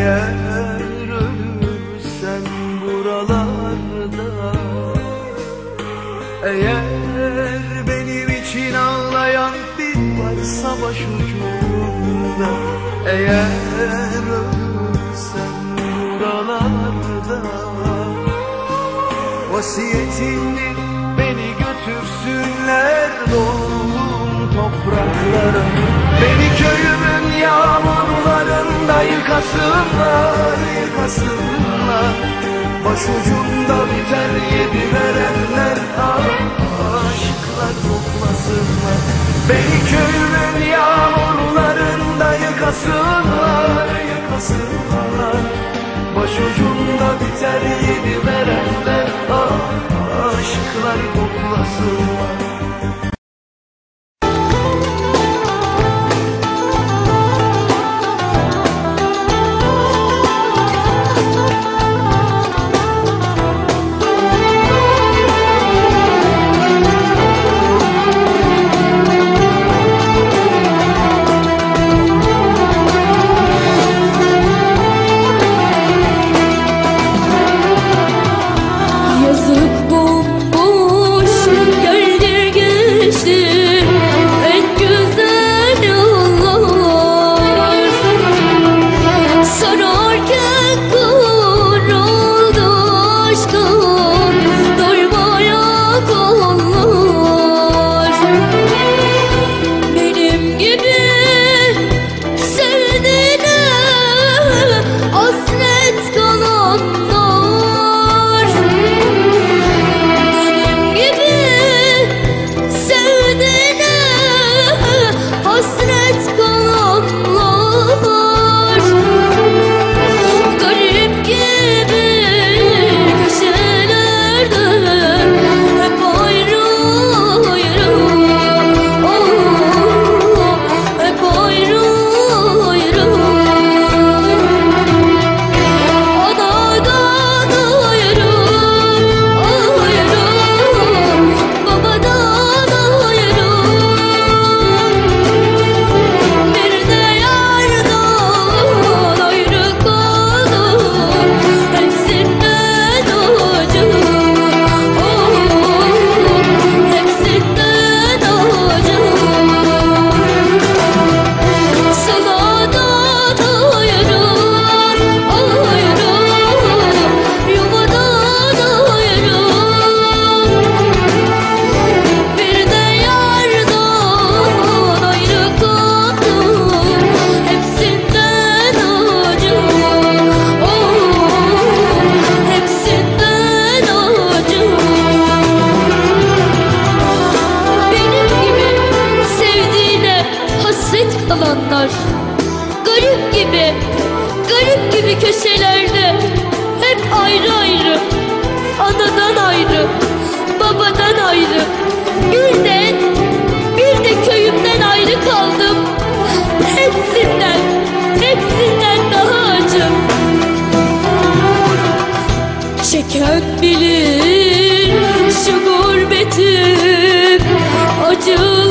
Eğer ölürsem buralarda Eğer benim için ağlayan bir varsa başucumda Eğer ölürsem buralarda Vasiyetimdir beni götürsünler doğduğum topraklara yağmurlarında yıkasınlar, yıkasınlar Başucumda biter yedi verenler aşıklar toplasınlar Beni köyümün yağmurlarında yıkasınlar, yıkasınlar Başucumda biter yedi verenler aşıklar toplasınlar Garip gibi, garip gibi köşelerde Hep ayrı ayrı, anadan ayrı, babadan ayrı. Birden, bir de köyümden ayrı kaldım. Hepsinden, hepsinden daha acı Çeken bilir şu gurbetim acılı